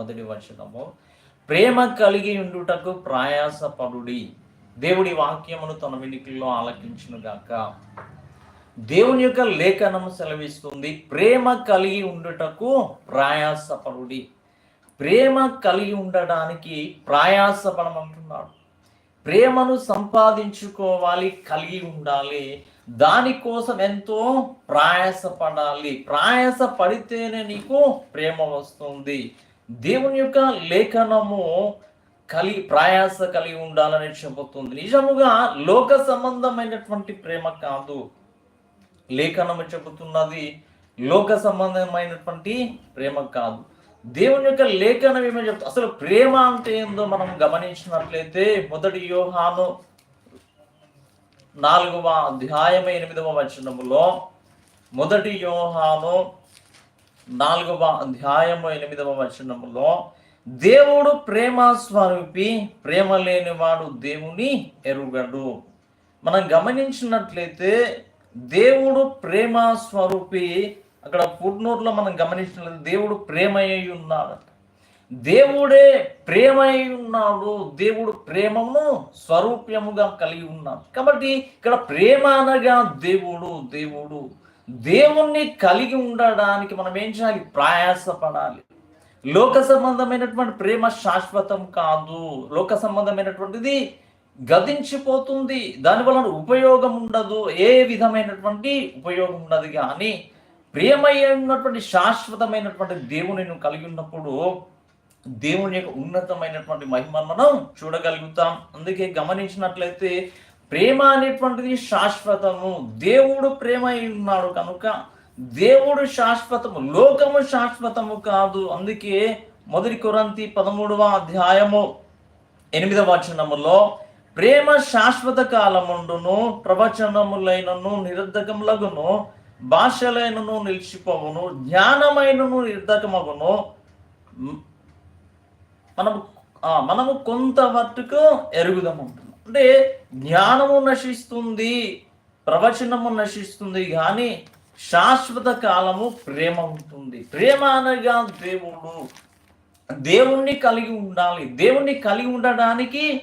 మొదటి వచనము. ప్రేమ కలిగి ఉండుటకు ప్రయాసపడుడి. దేవుడి వాక్యమును తన వినికిల్లో ఆలకించును గాక దేవుని యొక్క లేఖనం సెలవిస్తుంది ప్రేమ కలిగి ఉండుటకు ప్రయాసపడుడి. ప్రేమ కలిగి ఉండడానికి ప్రయాసపడమంటున్నాడు ప్రేమను సంపాదించుకోవాలి కలిగి ఉండాలి. దానికోసం ఎంతో ప్రయాసపడాలి. ప్రయాస పడితేనే నీకు ప్రేమ వస్తుంది. దేవుని యొక్క లేఖనము కలి ప్రయాస కలిగి ఉండాలని చెబుతుంది నిజముగా లోక సంబంధమైనటువంటి ప్రేమ కాదు. లేఖనము చెబుతున్నది? లోక సంబంధమైనటువంటి ప్రేమ కాదు. దేవుని యొక్క లేఖనం ఏమని చెప్తా అసలు ప్రేమ అంటే ఏందో మనం గమనించినట్లయితే మొదటి యోహాను నాలుగవ అధ్యాయం ఎనిమిదవ వచనములో మొదటి యోహాను నాలుగవ అధ్యాయము ఎనిమిదవ వచనములో దేవుడు ప్రేమ స్వరూపి ప్రేమ లేనివాడు దేవుని ఎరుగడు. మనం గమనించినట్లయితే దేవుడు ప్రేమ స్వరూపి అక్కడ పుట్నూరులో మనం గమనించినట్లయితే దేవుడు ప్రేమ అయి ఉన్నాడు దేవుడే ప్రేమ అయి ఉన్నాడు. దేవుడు ప్రేమను స్వరూప్యముగా కలిగి ఉన్నాడు. కాబట్టి ఇక్కడ ప్రేమ అనగా దేవుడు దేవుడు. దేవుణ్ణి కలిగి ఉండడానికి మనం ఏం చేయాలి? ప్రయాసపడాలి. లోక సంబంధమైనటువంటి ప్రేమ శాశ్వతం కాదు. లోక సంబంధమైనటువంటిది గతించిపోతుంది. దాని వలన ఉపయోగం ఉండదు. ఏ విధమైనటువంటి ఉపయోగం ఉండదు కానీ ప్రేమ అయినటువంటి శాశ్వతమైనటువంటి దేవుని నువ్వు కలిగి ఉన్నప్పుడు దేవుని యొక్క ఉన్నతమైనటువంటి మహిమను మనం చూడగలుగుతాం. అందుకే గమనించినట్లయితే ప్రేమ అనేటువంటిది శాశ్వతము. దేవుడు ప్రేమ అయి ఉన్నాడు కనుక దేవుడు శాశ్వతము లోకము శాశ్వతము కాదు. అందుకే మొదటి కొరంతి పదమూడవ అధ్యాయము ఎనిమిదవ వచనములో ప్రేమ శాశ్వత కాలముండును ప్రవచనములైనను నిరర్ధకములగును భాషలైనను నిలిచిపోవును జ్ఞానమైనను నిర్ధకమగును మనము మనము కొంత మట్టుకు ఎరుగుదామంటున్నాం. అంటే జ్ఞానము నశిస్తుంది ప్రవచనము నశిస్తుంది కానీ శాశ్వత కాలము ప్రేమ ఉంటుంది ప్రేమ అనగా దేవుడు. దేవుణ్ణి కలిగి ఉండాలి. దేవుణ్ణి కలిగి ఉండడానికి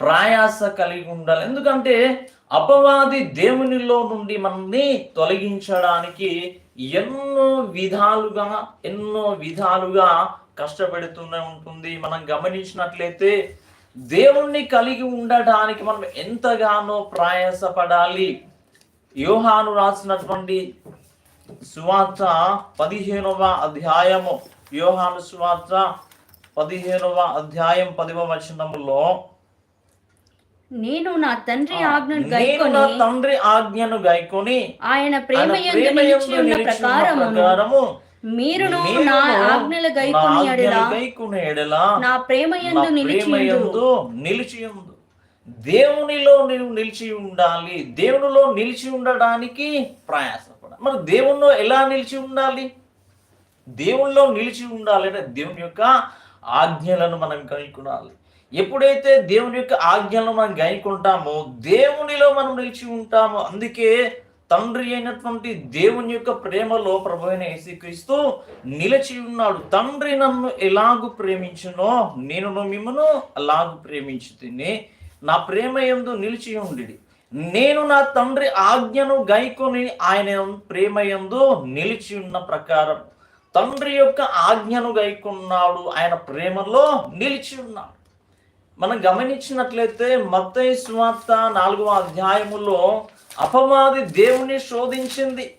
ప్రయాస కలిగి ఉండాలి. ఎందుకంటే అపవాది దేవునిలో నుండి మనల్ని తొలగించడానికి ఎన్నో విధాలుగా ఎన్నో విధాలుగా కష్టపెడుతూనే ఉంటుంది. మనం గమనించినట్లయితే దేవుణ్ణి కలిగి ఉండడానికి మనం ఎంతగానో ప్రయాసపడాలి. యోహాను రాసినటువంటి సువార్త పదిహేనవ అధ్యాయము. యోహాను సువార్త పదిహేనవ అధ్యాయం పదివ వచనములో నేను నా తండ్రి ఆజ్ఞను నేను నా గైకొని తండ్రి ఆజ్ఞను గైకొని ఆయన ప్రేమ ప్రకారము మీరును నా ఆజ్ఞలు నా గైకొని ఆజ్ఞలు ఎడల గైకొనే ఎడల నా ప్రేమ నా యందు నిలిచి ప్రేమ యందు నిలిచి ఉండు. దేవునిలో నీవు నిలిచి ఉండాలి. దేవునిలో నిలిచి ఉండడానికి ప్రయాసపడ. మరి దేవునిలో ఎలా నిలిచి ఉండాలి? దేవునిలో నిలిచి ఉండాలి అంటే దేవుని యొక్క ఆజ్ఞలను మనం గైకొనాలి. ఎప్పుడైతే దేవుని యొక్క ఆజ్ఞలను మనం గైకుంటామో దేవునిలో మనం నిలిచి ఉంటామో అందుకే తండ్రి అయినటువంటి దేవుని యొక్క ప్రేమలో ప్రభు అయిన యేసుక్రీస్తు నిలిచి ఉన్నాడు. తండ్రి నన్ను ఎలాగు ప్రేమించునో నేను మిమ్మను అలాగు ప్రేమించు తిని నా ప్రేమ ఎందు నిలిచి ఉండి నేను నా తండ్రి ఆజ్ఞను గైకొని ఆయన ప్రేమ ఎందు నిలిచి ఉన్న ప్రకారం తండ్రి యొక్క ఆజ్ఞను గైకున్నాడు ఆయన ప్రేమలో నిలిచి ఉన్నాడు. మనం గమనించినట్లయితే మత్తయి సువార్త నాలుగవ అధ్యాయములో అపవాది దేవుణ్ణి శోధించింది.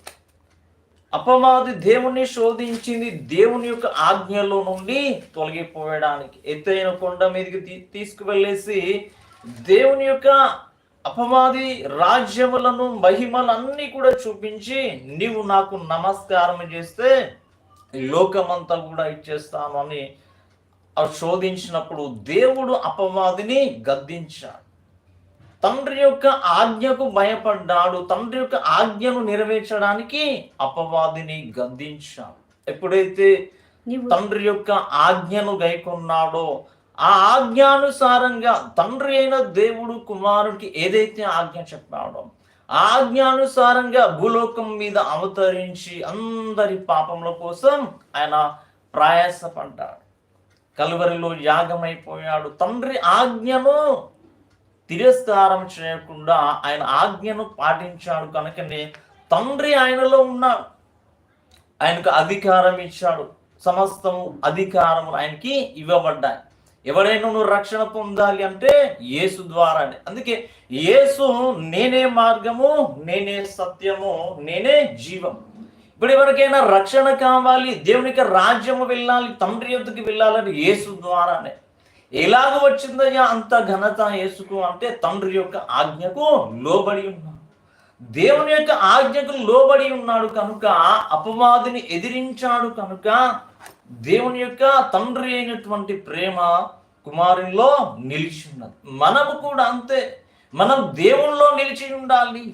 అపవాది దేవుణ్ణి శోధించింది దేవుని యొక్క ఆజ్ఞలో నుండి తొలగిపోయడానికి ఎత్తైన కొండ మీదకి తీ- తీసుకువెళ్ళేసి దేవుని యొక్క అపవాది రాజ్యములను మహిమలన్నీ కూడా చూపించి నీవు నాకు నమస్కారం చేస్తే లోకమంతా కూడా ఇచ్చేస్తాను అని శోధించినప్పుడు దేవుడు అపవాదిని గద్దించాడు. తండ్రి యొక్క ఆజ్ఞకు భయపడ్డాడు. తండ్రి యొక్క ఆజ్ఞను నెరవేర్చడానికి అపవాదిని గద్దించాడు. ఎప్పుడైతే తండ్రి యొక్క ఆజ్ఞను గైకొన్నాడో ఆ ఆజ్ఞానుసారంగా తండ్రి అయిన దేవుడు కుమారుడికి ఏదైతే ఆజ్ఞ చెప్పాడో ఆ ఆజ్ఞానుసారంగా భూలోకం మీద అవతరించి అందరి పాపముల కోసం ఆయన ప్రయాసపడ్డాడు. కలువరిలో యాగమైపోయాడు. తండ్రి ఆజ్ఞను తిరస్కారం చేయకుండా ఆయన ఆజ్ఞను పాటించాడు కనుకనే తండ్రి ఆయనలో ఉన్నాడు. ఆయనకు అధికారం ఇచ్చాడు. సమస్తము అధికారములు ఆయనకి ఇవ్వబడ్డాయి. ఎవరైనా నువ్వు రక్షణ పొందాలి అంటే యేసు ద్వారానే. అందుకే యేసు నేనే మార్గము నేనే సత్యము నేనే జీవం ఇప్పుడు ఎవరికైనా రక్షణ కావాలి దేవునికి రాజ్యము వెళ్ళాలి తండ్రి యొక్కకి వెళ్ళాలని యేసు ద్వారానే. ఎలాగ వచ్చిందయ్యా అంత ఘనత యేసుకు అంటే తండ్రి యొక్క ఆజ్ఞకు లోబడి ఉన్నాడు. దేవుని యొక్క ఆజ్ఞకు లోబడి ఉన్నాడు కనుక అపవాదిని ఎదిరించాడు కనుక దేవుని యొక్క తండ్రి అయినటువంటి ప్రేమ కుమారునిలో నిలిచి ఉన్నది. మనము కూడా అంతే. మనం దేవునిలో నిలిచి ఉండాలి.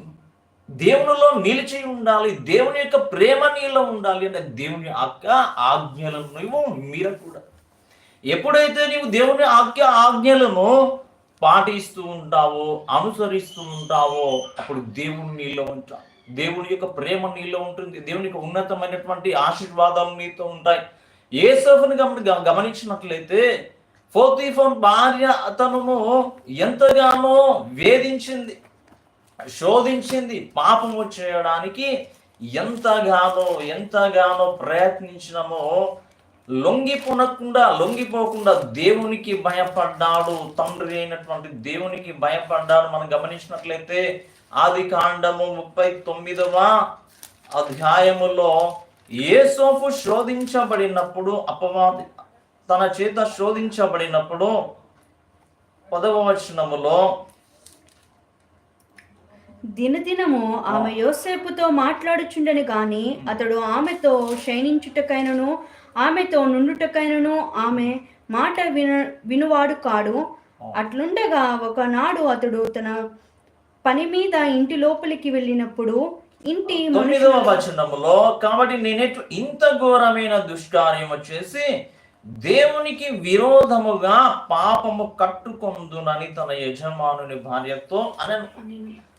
దేవునిలో నిలిచి ఉండాలి. దేవుని యొక్క ప్రేమ నీలో ఉండాలి అంటే దేవుని యొక్క ఆజ్ఞలను నువ్వు మీరకూడదు. ఎప్పుడైతే నీవు దేవుని ఆజ్ఞ ఆజ్ఞలను పాటిస్తూ ఉంటావో అనుసరిస్తూ ఉంటావో అప్పుడు దేవుని నీలో ఉంటావు దేవుని యొక్క ప్రేమ నీలో ఉంటుంది. దేవుని యొక్క ఉన్నతమైనటువంటి ఆశీర్వాదాలు నీతో ఉంటాయి. ఏసఫ్ని గమని గమనించినట్లయితే ఫోన్ భార్య అతను ఎంతగానో వేధించింది శోధించింది పాపము చేయడానికి ఎంతగానో ఎంతగానో ప్రయత్నించినమో లొంగిపోనకుండా లొంగిపోకుండా దేవునికి భయపడ్డాడు తండ్రి అయినటువంటి దేవునికి భయపడ్డాడు. మనం గమనించినట్లయితే ఆది కాండము ముప్పై తొమ్మిదవ అధ్యాయములో ఏసోపు శోధించబడినప్పుడు అపవాది తన చేత శోధించబడినప్పుడు పదవ వచనములో దినదినము ఆమె యోసేపుతో మాట్లాడుచుండని గాని అతడు ఆమెతో శయనించుటకైనను ఆమెతో నుండుటకైనను ఆమె మాట విన వినువాడు కాడు. అట్లుండగా ఒకనాడు అతడు తన పని మీద ఇంటి లోపలికి వెళ్ళినప్పుడు ఇంటి తొమ్మిదవ వచనములో కాబట్టి నేనేటు ఇంత ఘోరమైన దుష్కార్యము చేసి దేవునికి విరోధముగా పాపము కట్టుకొందునని తన యజమానుని భార్యతో అని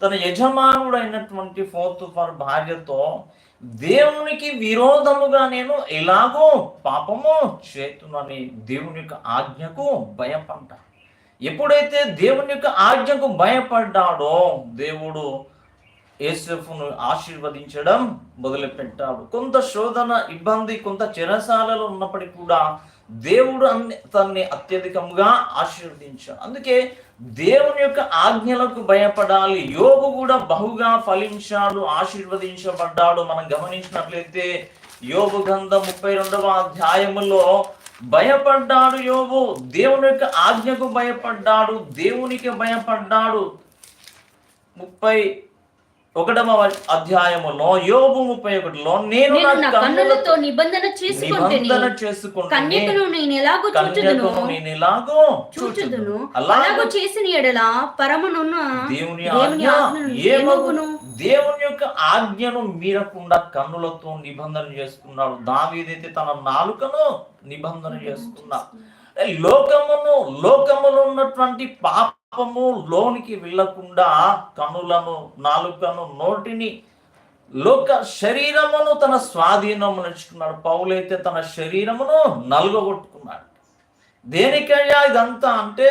తన యజమానుడైనటువంటి ఫోర్త్ ఫర్ భార్యతో దేవునికి విరోధముగా నేను ఎలాగో పాపము చేతునని దేవుని యొక్క ఆజ్ఞకు భయపడ్డా. ఎప్పుడైతే దేవుని యొక్క ఆజ్ఞకు భయపడ్డాడో దేవుడు యేసును ఆశీర్వదించడం మొదలుపెట్టాడు. కొంత శోధన ఇబ్బంది కొంత చెరసాలలో ఉన్నప్పటికీ కూడా దేవుడు అన్ని తన్ని అత్యధికంగా ఆశీర్వదించాడు. అందుకే దేవుని యొక్క ఆజ్ఞలకు భయపడాలి. యోగు కూడా బహుగా ఫలించాడు ఆశీర్వదించబడ్డాడు. మనం గమనించినట్లయితే యోగు గంధ ముప్పై రెండవ అధ్యాయములో భయపడ్డాడు యోగు దేవుని యొక్క ఆజ్ఞకు భయపడ్డాడు దేవునికి భయపడ్డాడు. ముప్పై ఒకటవ అధ్యాయములో యోబు ముప్పై ఒకటిలో నేను నా కన్నులతో నిబంధన నిబంధన చేసుకుంటే నేను ఎలాగో చూచుదును? నేను ఎలాగో చూచుదును. అలాగో చేసిన ఎడల పరమనున్న దేవుని ఆజ్ఞ ఏమగును? దేవుని యొక్క ఆజ్ఞను మీరకుండా కన్నులతో నిబంధన చేసుకున్నాడు. దావీదైతే తన నాలుకను నిబంధన చేసుకున్నాడు లోకమును లోకములో ఉన్నటువంటి పాపము లోనికి వెళ్ళకుండా కనులను నాలుకను నోటిని లోక శరీరమును తన స్వాధీనము నడుచుకున్నాడు పౌలైతే తన శరీరమును నలుగొట్టుకున్నాడు దేనికయ్యా ఇదంతా అంటే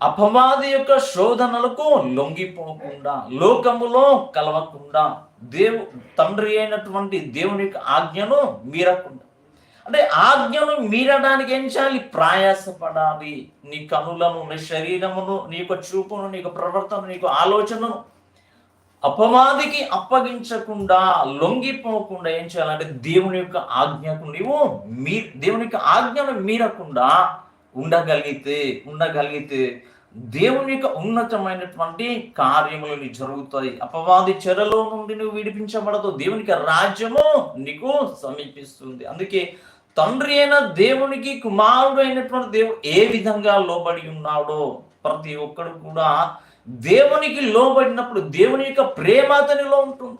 అపవాది యొక్క శోధనలకు లొంగిపోకుండా లోకములో కలవకుండా దేవు తండ్రి అయినటువంటి దేవుని యొక్క ఆజ్ఞను మీరకుండా అంటే ఆజ్ఞను మీరడానికి ఏం చేయాలి? ప్రయాసపడాలి. నీ కనులను నీ శరీరమును నీ యొక్క చూపును నీ యొక్క ప్రవర్తన నీకు ఆలోచనను అపవాదికి అప్పగించకుండా లొంగిపోకుండా ఏం చేయాలంటే దేవుని యొక్క ఆజ్ఞకు నీవు మీ దేవుని యొక్క ఆజ్ఞను మీరకుండా ఉండగలిగితే ఉండగలిగితే దేవుని యొక్క ఉన్నతమైనటువంటి కార్యములు నీకు జరుగుతాయి. అపవాది చెరలో నుండి నువ్వు విడిపించబడదు. దేవునికి రాజ్యము నీకు సమీపిస్తుంది. అందుకే తండ్రి అయిన దేవునికి కుమారుడు అయినటువంటి దేవుడు ఏ విధంగా లోబడి ఉన్నాడో ప్రతి ఒక్కడు కూడా దేవునికి లోబడినప్పుడు దేవుని యొక్క ప్రేమ అతనిలో ఉంటుంది.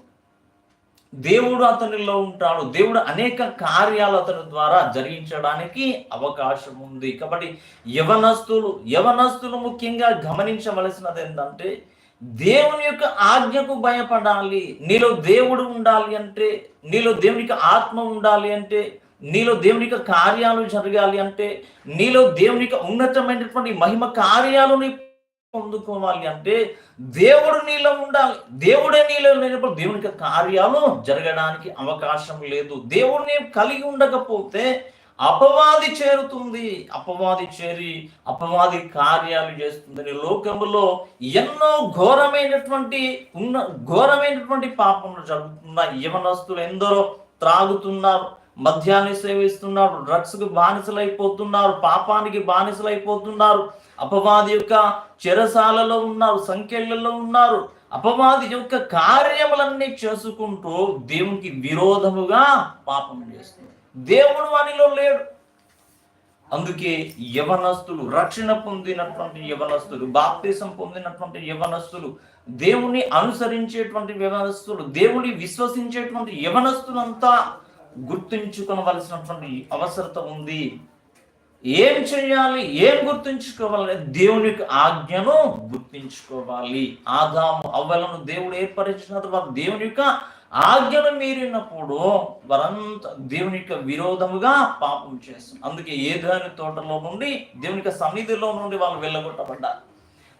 దేవుడు అతనిలో ఉంటాడు. దేవుడు అనేక కార్యాలు అతని ద్వారా జరిగించడానికి అవకాశం ఉంది. కాబట్టి యవనస్తులు యవనస్తులు ముఖ్యంగా గమనించవలసినది ఏంటంటే దేవుని యొక్క ఆజ్ఞకు భయపడాలి. నీలో దేవుడు ఉండాలి అంటే నీలో దేవునికి ఆత్మ ఉండాలి అంటే నీలో దేవుని కార్యాలు జరగాలి అంటే నీలో దేవుని యొక్క ఉన్నతమైనటువంటి మహిమ కార్యాలు నీ పొందుకోవాలి అంటే దేవుడు నీలో ఉండాలి. దేవుడే నీలో లేనప్పుడు దేవునికి కార్యాలు జరగడానికి అవకాశం లేదు. దేవుడిని కలిగి ఉండకపోతే అపవాది చేరుతుంది. అపవాది చేరి అపవాది కార్యాలు చేస్తుంది లోకంలో ఎన్నో ఘోరమైనటువంటి ఉన్న ఘోరమైనటువంటి పాపములు జరుగుతున్నాయి యవనస్తులు ఎందరో త్రాగుతున్నారు. మద్యాన్ని సేవిస్తున్నారు డ్రగ్స్కు బానిసలైపోతున్నారు పాపానికి బానిసలైపోతున్నారు. అపవాది యొక్క చెరసాలలో ఉన్నారు సంఖ్యలలో ఉన్నారు. అపవాది యొక్క కార్యములన్నీ చేసుకుంటూ దేవునికి విరోధముగా పాపం చేస్తుంది దేవుడు వానిలో లేడు. అందుకే యవనస్తులు రక్షణ పొందినటువంటి యవనస్తులు బాప్తీసం పొందినటువంటి యవనస్తులు దేవుని అనుసరించేటువంటి యవనస్తులు దేవుని విశ్వసించేటువంటి యవనస్తులంతా గుర్తుంచుకోవలసినటువంటి అవసరత ఉంది. ఏం చేయాలి ఏం గుర్తుంచుకోవాలి? దేవుని యొక్క ఆజ్ఞను గుర్తుంచుకోవాలి. ఆదాము అవ్వలను దేవుడు ఏర్పరిచిన తర్వాత దేవుని యొక్క ఆజ్ఞను మీరినప్పుడు వారంతా దేవుని యొక్క విరోధముగా పాపం చేస్తుంది అందుకే ఏదాని తోటలో నుండి దేవుని యొక్క సన్నిధిలో నుండి వాళ్ళు వెళ్ళగొట్టబడ్డారు.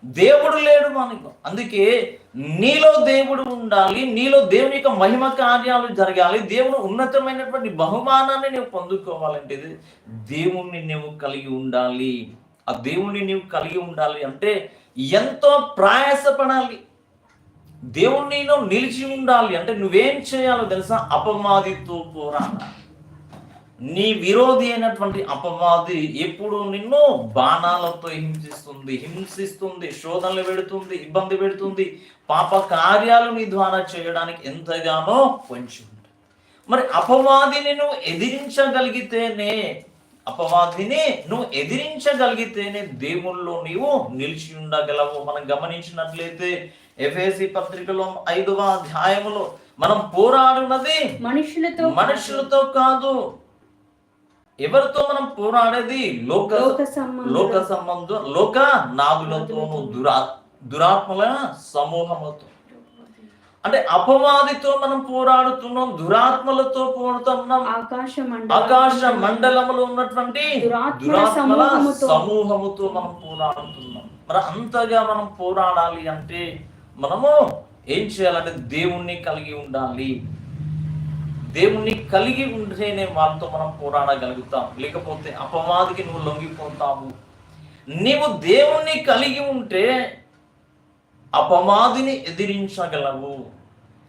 దేవుడు లేడు మనకు. అందుకే నీలో దేవుడు ఉండాలి నీలో దేవుని యొక్క మహిమ కార్యాలు జరగాలి దేవుడు ఉన్నతమైనటువంటి బహుమానాన్ని నువ్వు పొందుకోవాలంటే దేవుణ్ణి నువ్వు కలిగి ఉండాలి. ఆ దేవుణ్ణి నువ్వు కలిగి ఉండాలి అంటే ఎంతో ప్రయాసపడాలి. దేవుణ్ణి నువ్వు నిలిచి ఉండాలి అంటే నువ్వేం చేయాలో తెలుసా? అపమాదితో పోరాడాలి. నీ విరోధి అయినటువంటి అపవాది ఎప్పుడు నిన్ను బాణాలతో హింసిస్తుంది హింసిస్తుంది శోధనలు పెడుతుంది ఇబ్బంది పెడుతుంది పాప కార్యాలు నీ ద్వారా చేయడానికి ఎంతగానో పొంచి ఉంటుంది. మరి అపవాదిని నువ్వు ఎదిరించగలిగితేనే అపవాదిని నువ్వు ఎదిరించగలిగితేనే దేవుల్లో నీవు నిలిచి ఉండగలవు. మనం గమనించినట్లయితే ఎఫ్ఎసి పత్రికలో ఐదవ అధ్యాయములో మనం పోరాడున్నది మనుషులతో మనుషులతో కాదు. ఎవరితో మనం పోరాడేది? లోక లోక సంబంధం లోక సంబంధం లోక నాదులతోను దురా దురాత్మల సమూహముతో అంటే అపవాదితో మనం పోరాడుతున్నాం దురాత్మలతో పోరాడుతున్నాం. ఆకాశ ఆకాశ మండలములో ఉన్నటువంటి దురాత్మల. సమూహముతో మనం పోరాడుతున్నాం. మరి అంతగా మనం పోరాడాలి అంటే మనము ఏం చేయాలంటే దేవుణ్ణి కలిగి ఉండాలి. దేవుణ్ణి కలిగి ఉంటేనే వాళ్ళతో మనం పోరాడగలుగుతాం. లేకపోతే అపవాదికి నువ్వు లొంగిపోతావు. నీవు దేవుణ్ణి కలిగి ఉంటే అపవాదిని ఎదిరించగలవు.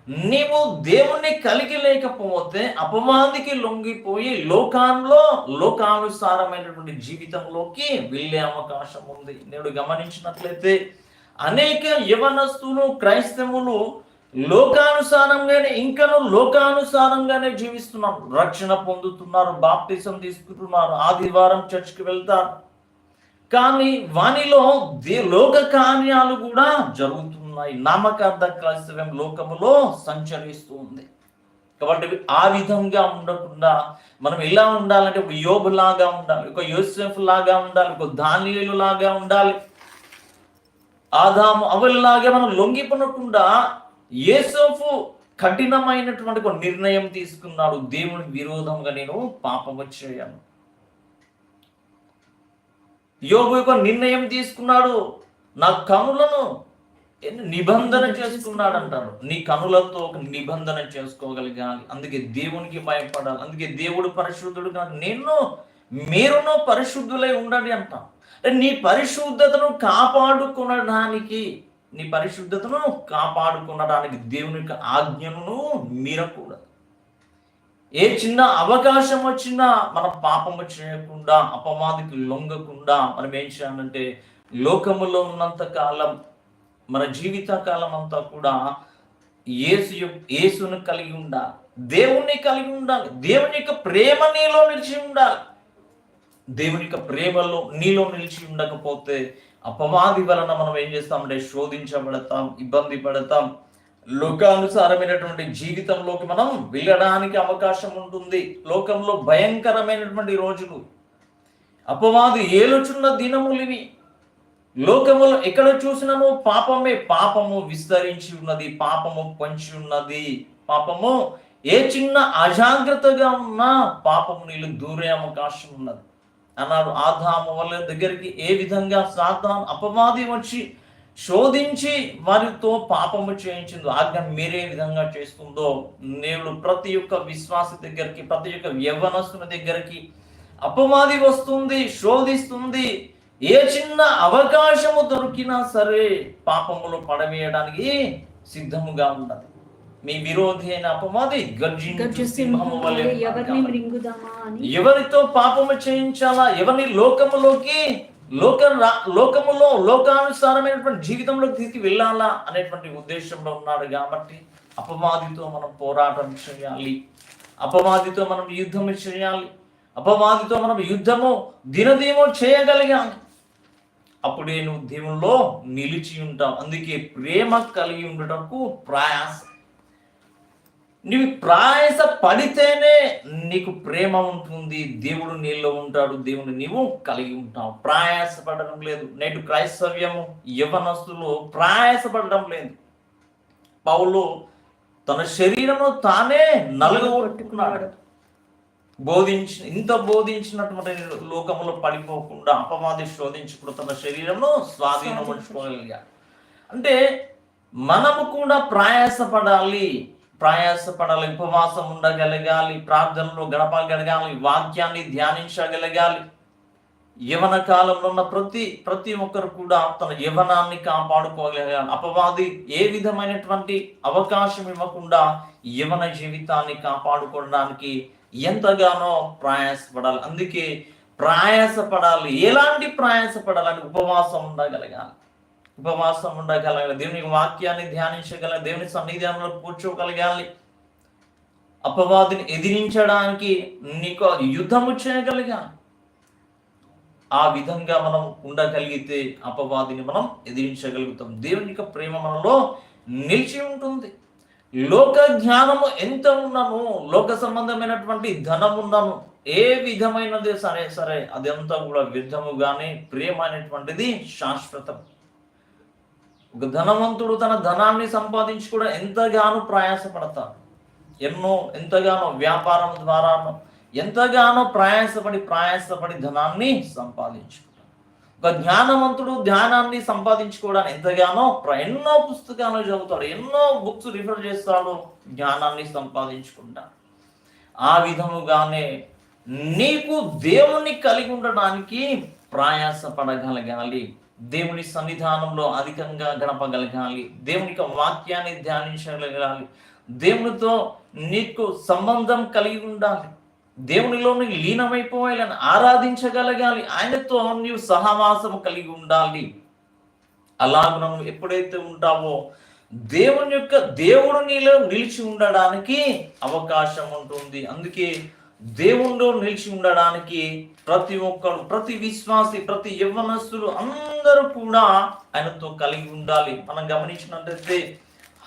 నీవు దేవుణ్ణి కలిగి లేకపోతే అపవాదికి లొంగిపోయి లోకాల్లో లోకానుసారమైనటువంటి జీవితంలోకి వెళ్ళే అవకాశం ఉంది. నేడు గమనించినట్లయితే అనేక యవనస్తులు క్రైస్తవులు లోకానుసారంగానే ఇంకను లోకానుసారంగానే జీవిస్తున్నారు. రక్షణ పొందుతున్నారు బాప్టిజం తీసుకుంటున్నారు ఆదివారం చర్చ్కి వెళ్తారు. కానీ వానిలో లోక కార్యాలు కూడా జరుగుతున్నాయి. నామకార్థ క్రైస్తవ్యం లోకములో సంచరిస్తూ ఉంది. కాబట్టి ఆ విధంగా ఉండకుండా మనం ఎలా ఉండాలంటే ఒక యోబు లాగా ఉండాలి ఒక యోసెఫ్ లాగా ఉండాలి ఒక దానియులు లాగా ఉండాలి. ఆదాము అవల్లాగా మనం లొంగిపోనకుండా యేసోఫు కఠినమైనటువంటి ఒక నిర్ణయం తీసుకున్నాడు. దేవుని విరోధంగా నేను పాపము చేయను. యోగు ఒక నిర్ణయం తీసుకున్నాడు. నా కనులను నిబంధన చేసుకున్నాడు అంటారు. నీ కనులతో ఒక నిబంధన చేసుకోగలిగాలి. అందుకే దేవునికి భయపడాలి. అందుకే దేవుడు పరిశుద్ధుడు కాదు. నేను మీరును పరిశుద్ధులై ఉండండి అంటాం అంటే. నీ పరిశుద్ధతను కాపాడుకునడానికి నీ పరిశుద్ధతను కాపాడుకునడానికి దేవుని యొక్క ఆజ్ఞను మీరకూడదు. ఏ చిన్న అవకాశం వచ్చినా మన పాపము చేయకుండా అపవాదికి లొంగకుండా మనం ఏం చేయాలంటే లోకములో ఉన్నంత కాలం మన జీవిత కాలం అంతా కూడా ఏసు ఏసును యేసును కలిగి ఉండాలి. దేవుణ్ణి కలిగి ఉండాలి. దేవుని యొక్క ప్రేమ నీలో నిలిచి ఉండాలి. దేవుని యొక్క ప్రేమలో నీలో నిలిచి ఉండకపోతే అపవాది వలన మనం ఏం చేస్తామంటే శోధించబడతాం ఇబ్బంది పడతాం. లోకానుసారమైనటువంటి జీవితంలోకి మనం వెళ్ళడానికి అవకాశం ఉంటుంది. లోకంలో భయంకరమైనటువంటి రోజులు. అపవాది ఏలుచున్న దినములివి లోకములో ఎక్కడ చూసినాము పాపమే. పాపము విస్తరించి ఉన్నది పాపము పంచి ఉన్నది. పాపము ఏ చిన్న అజాగ్రత్తగా ఉన్నా పాపము నీళ్ళు దూరే అవకాశం ఉన్నది. అన్నాడు ఆదాము వాళ్ళ దగ్గరికి ఏ విధంగా సాతాన్ అపవాది వచ్చి శోధించి వారితో పాపము చేయించిందో ఆజ్ఞ మీరే విధంగా చేస్తుందో నేడు ప్రతి ఒక్క విశ్వాస దగ్గరికి ప్రతి ఒక్క యవ్వనస్తుల దగ్గరికి అపవాది వస్తుంది శోధిస్తుంది. ఏ చిన్న అవకాశము దొరికినా సరే పాపములో పడవేయడానికి సిద్ధముగా ఉన్నది. మీ విరోధి అయిన అపవాది ఎవరితో పాపము చేయించాలా? ఎవరిని లోకములోకి లోక లోకములో లోకానుసారమైనటువంటి జీవితంలోకి తీసుకు వెళ్ళాలా అనేటువంటి ఉద్దేశంలో ఉన్నాడు కాబట్టి అపవాదితో మనం పోరాటం చేయాలి. అపవాదితో మనం యుద్ధం చేయాలి. అపవాదితో మనం యుద్ధము దినదీమం చేయగలిగాలి అప్పుడే నువ్వు దేవుల్లో నిలిచి ఉంటావు. అందుకే ప్రేమ కలిగి ఉండటకు ప్రయాస నీవు ప్రయాస పడితేనే నీకు ప్రేమ ఉంటుంది దేవుడు నీలో ఉంటాడు దేవుడు నీవు కలిగి ఉంటావు. ప్రయాస పడడం లేదు. నేటి క్రైస్తవ్యము యవనస్తులు ప్రయాస పడడం లేదు. పౌలు తన శరీరము తానే నలుగొట్టుకున్నాడు బోధించి ఇంత బోధించినటువంటి లోకములో పడిపోకుండా అపవాది శోధించుకుంటూ తన శరీరంను స్వాధీనం ఉంచుకోగలిగాడు. అంటే మనము కూడా ప్రయాసపడాలి. ప్రయాసపడాలి ఉపవాసం ఉండగలగాలి ప్రార్థనలో గడపగలగాలి వాక్యాన్ని ధ్యానించగలగాలి. యవన కాలంలో ఉన్న ప్రతి ప్రతి ఒక్కరు కూడా తన యవనాన్ని కాపాడుకోగలగాలి. అపవాది ఏ విధమైనటువంటి అవకాశం ఇవ్వకుండా యవన జీవితాన్ని కాపాడుకోవడానికి ఎంతగానో ప్రయాసపడాలి. అందుకే ప్రయాసపడాలి. ఎలాంటి ప్రయాసపడాలని ఉపవాసం ఉండగలగాలి? ఉపవాసం ఉండగలగాలి దేవుని వాక్యాన్ని ధ్యానించగలగాలి. దేవుని సన్నిధానంలో కూర్చోగలగాలి. అపవాదిని ఎదిరించడానికి నీకు యుద్ధము చేయగలిగాలి. ఆ విధంగా మనం ఉండగలిగితే అపవాదిని మనం ఎదిరించగలుగుతాం. దేవుని యొక్క ప్రేమ మనలో నిలిచి ఉంటుంది. లోక జ్ఞానము ఎంత ఉన్నాను లోక సంబంధమైనటువంటి ధనం ఉన్నాను ఏ విధమైనది సరే సరే అదంతా కూడా వ్యర్థముగానే ప్రేమ అనేటువంటిది శాశ్వతం. ఒక ధనవంతుడు తన ధనాన్ని సంపాదించుకోవడం ఎంతగానో ప్రయాసపడతాడు. ఎన్నో ఎంతగానో వ్యాపారం ద్వారానో ఎంతగానో ప్రయాసపడి ప్రయాసపడి ధనాన్ని సంపాదించుకుంటాడు. ఒక జ్ఞానవంతుడు ధ్యానాన్ని సంపాదించుకోవడానికి ఎంతగానో ప్ర- ఎన్నో పుస్తకాలు చదువుతాడు ఎన్నో బుక్స్ రిఫర్ చేస్తాడు జ్ఞానాన్ని సంపాదించుకుంటాడు. ఆ విధముగానే నీకు దేవుణ్ణి కలిగి ఉండడానికి ప్రయాసపడగలగాలి. దేవుని సన్నిధానంలో అధికంగా గడపగలగాలి దేవుని యొక్క వాక్యాన్ని ధ్యానించగలగాలి. దేవునితో నీకు సంబంధం కలిగి ఉండాలి. దేవునిలోని లీనమైపోవాలి ఆరాధించగలగాలి. ఆయనతో నీవు సహవాసం కలిగి ఉండాలి. అలాగ మనం ఎప్పుడైతే ఉంటావో దేవుని యొక్క దేవుడు నీలో నిలిచి ఉండడానికి అవకాశం ఉంటుంది. అందుకే దేవునిలో నిలిచి ఉండడానికి ప్రతి ఒక్కరు ప్రతి విశ్వాసి ప్రతి యవ్వనస్తులు అందరూ కూడా ఆయనతో కలిగి ఉండాలి. మనం గమనించినట్లయితే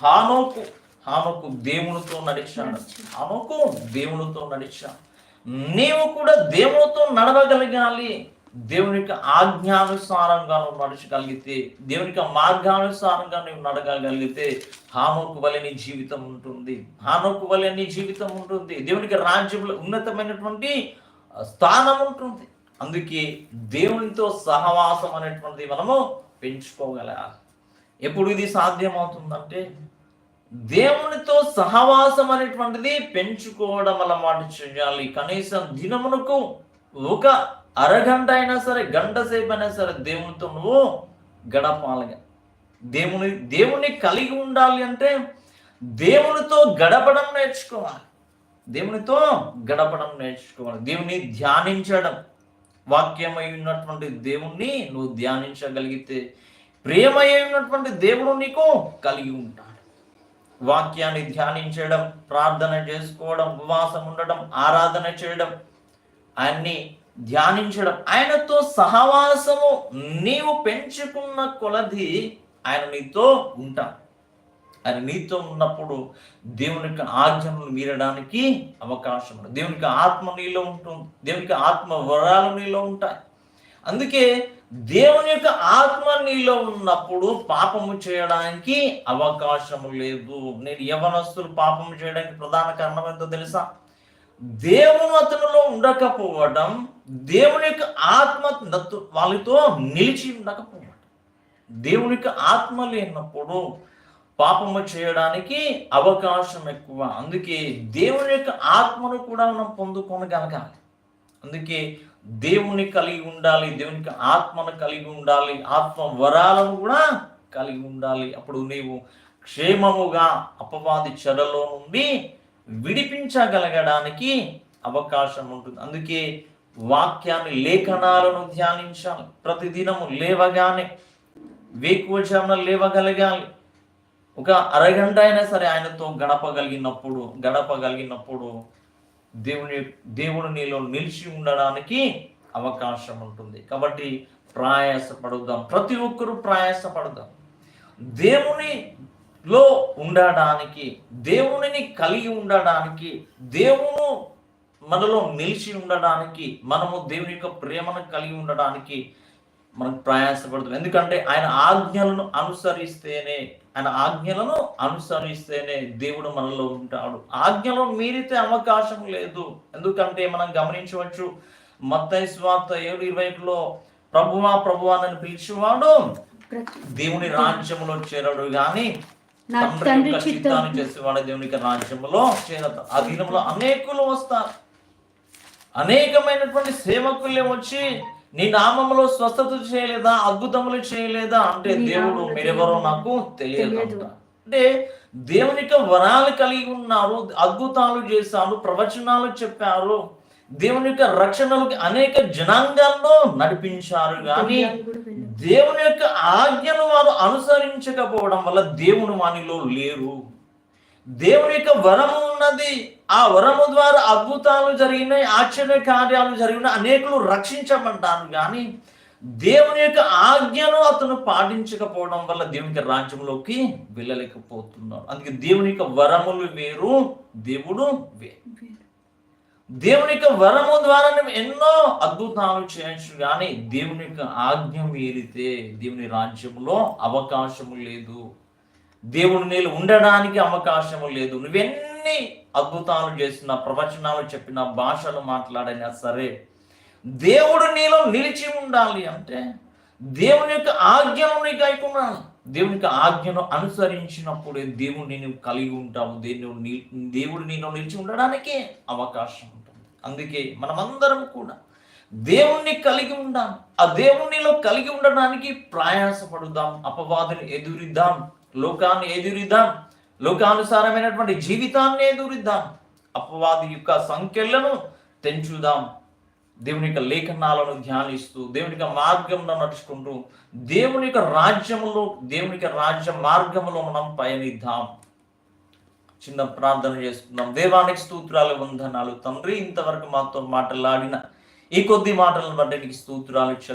హానోకు హానోకు దేవునితో నడిచాడు. హానోకు దేవునితో నడిచాడు. నీవు కూడా దేవునితో నడవగలగాలి. దేవుని యొక్క ఆజ్ఞానుసారంగా నువ్వు నడచగలిగితే దేవుని యొక్క మార్గానుసారంగా నువ్వు నడగగలిగితే హానోకు వలని జీవితం ఉంటుంది. హానోకు వలని జీవితం ఉంటుంది. దేవునికి రాజ్యంలో ఉన్నతమైనటువంటి స్థానం ఉంటుంది. అందుకే దేవునితో సహవాసం అనేటువంటిది మనము పెంచుకోగలగాలి ఎప్పుడు ఇది సాధ్యమవుతుందంటే దేవునితో సహవాసం అనేటువంటిది పెంచుకోవడం అలవాటు చేయాలి. కనీసం దినమునకు ఒక అరగంట అయినా సరే గంట సేపు అయినా సరే దేవునితో నువ్వు గడపాలి. దేవుని దేవుని కలిగి ఉండాలి అంటే దేవునితో గడపడం నేర్చుకోవాలి. దేవునితో గడపడం నేర్చుకోవాలి. దేవుని ధ్యానించడం. వాక్యమై ఉన్నటువంటి దేవుణ్ణి నువ్వు ధ్యానించగలిగితే ప్రేమై ఉన్నటువంటి దేవుడు నీకు కలిగి ఉంటాడు. వాక్యాన్ని ధ్యానించడం ప్రార్థన చేసుకోవడం ఉపవాసం ఉండడం ఆరాధన చేయడం అన్నీ ధ్యానించడం. ఆయనతో సహవాసము నీవు పెంచుకున్న కొలది ఆయన నీతో ఉంటాడు ఆయన నీతో ఉన్నప్పుడు దేవుని యొక్క ఆజ్ఞలను మీరడానికి అవకాశం ఉంది దేవునికి ఆత్మ నీలో ఉంటుంది. దేవునికి ఆత్మ వరాలు నీలో ఉంటాయి. అందుకే దేవుని యొక్క ఆత్మ నీలో ఉన్నప్పుడు పాపము చేయడానికి అవకాశము లేదు. నేను యవనస్తులు పాపము చేయడానికి ప్రధాన కారణం ఏంటో తెలుసా? దేవుని అతనిలో ఉండకపోవడం దేవుని యొక్క ఆత్మ నత్తు- వాళ్ళతో నిలిచి ఉండకపోవడం దేవుని యొక్క ఆత్మ లేనప్పుడు పాపము చేయడానికి అవకాశం ఎక్కువ. అందుకే దేవుని యొక్క ఆత్మను కూడా మనం పొందుకొనగలగాలి అందుకే దేవుని కలిగి ఉండాలి దేవునికి ఆత్మను కలిగి ఉండాలి ఆత్మ వరాలను కూడా కలిగి ఉండాలి. అప్పుడు నీవు క్షేమముగా అపవాది చెరలో నుండి విడిపించగలగడానికి అవకాశం ఉంటుంది. అందుకే వాక్యాన్ని లేఖనాలను ధ్యానించాలి. ప్రతిదినము లేవగానే వేకువజామున లేవగలగాలి. ఒక అరగంట అయినా సరే ఆయనతో గడపగలిగినప్పుడు గడపగలిగినప్పుడు దేవుని దేవుడు నీలో నిలిచి ఉండడానికి అవకాశం ఉంటుంది. కాబట్టి ప్రయాసపడుదాం ప్రతి ఒక్కరూ ప్రయాసపడదాం దేవునిలో ఉండడానికి దేవునిని కలిగి ఉండడానికి దేవుడు మనలో నిలిచి ఉండడానికి మనము దేవుని యొక్క ప్రేమను కలిగి ఉండడానికి మనం ప్రయాసపడుతున్నాం ఎందుకంటే ఆయన ఆజ్ఞలను అనుసరిస్తేనే ఆయన ఆజ్ఞలను అనుసరిస్తేనే దేవుడు మనలో ఉంటాడు. ఆజ్ఞలను మీరితే అవకాశం లేదు. ఎందుకంటే మనం గమనించవచ్చు మత్తయి స్వార్త ఏడు ఇరవైలో ప్రభువా ప్రభువా అని పిలిచేవాడు దేవుని రాజ్యములో చేరడు గాని నా తండ్రి చిత్తాన్ని చేసేవాడు అనేకులు వస్తారు. అనేకమైనటువంటి సేవకులే వచ్చి నీ నామములో స్వస్థత చేయలేదా? అద్భుతములు చేయలేదా? అంటే దేవుడు మీరెవరో నాకు తెలియదు. అంటే. దేవుని యొక్క వరాలు కలిగి ఉన్నారు అద్భుతాలు చేశారు ప్రవచనాలు చెప్పారు. దేవుని యొక్క రక్షణలకు అనేక జనాంగాల్లో నడిపించారు. కానీ. దేవుని యొక్క ఆజ్ఞను వారు అనుసరించకపోవడం వల్ల దేవుని వానిలో లేరు. దేవుని యొక్క వరము ఉన్నది. ఆ వరము ద్వారా అద్భుతాలు జరిగినాయి ఆశ్చర్య కార్యాలు జరిగిన అనేకులు రక్షించమంటారు కానీ దేవుని యొక్క ఆజ్ఞను అతను పాటించకపోవడం వల్ల దేవుని యొక్క రాజ్యంలోకి వెళ్ళలేకపోతున్నారు. అందుకే దేవుని యొక్క వరములు వేరు దేవుడు వేరు. దేవుని యొక్క వరము ద్వారా నువ్వు ఎన్నో అద్భుతాలు చేయొచ్చు కానీ దేవుని యొక్క ఆజ్ఞ మీరితే దేవుని రాజ్యంలో అవకాశము లేదు దేవుని నీళ్ళు ఉండడానికి అవకాశము లేదు నువ్వెన్ని అద్భుతాలు చేసినా ప్రవచనాలు చెప్పిన భాషలు మాట్లాడినా సరే దేవుడు నీలో నిలిచి ఉండాలి అంటే దేవుని యొక్క ఆజ్ఞను నీకు అయిపోయినాను దేవుని యొక్క ఆజ్ఞను అనుసరించినప్పుడే దేవుడిని నువ్వు కలిగి ఉంటావు. దేవుని దేవుడు నేను నిలిచి ఉండడానికి అవకాశం ఉంటుంది. అందుకే మనమందరం కూడా దేవుణ్ణి కలిగి ఉందాం. ఆ దేవునిలో కలిగి ఉండడానికి ప్రయాసపడుదాం. అపవాదిని ఎదురిద్దాం లోకాన్ని ఎదురిద్దాం లోకానుసారమైనటువంటి జీవితాన్ని ఎదురిద్దాం అపవాది యొక్క సంఖ్యలను తెంచుదాం. దేవుని యొక్క లేఖనాలను ధ్యానిస్తూ దేవుని యొక్క మార్గంలో నడుచుకుంటూ దేవుని యొక్క రాజ్యములో దేవుని యొక్క రాజ్య మార్గములో మనం పయనిద్దాం. చిన్న ప్రార్థన చేసుకుందాం దేవానికి స్తోత్రాలు వందనాలు. తండ్రి ఇంతవరకు మాతో మాటలాడిన ఈ కొద్ది మాటలను బట్టి నీకు స్తోత్రాలు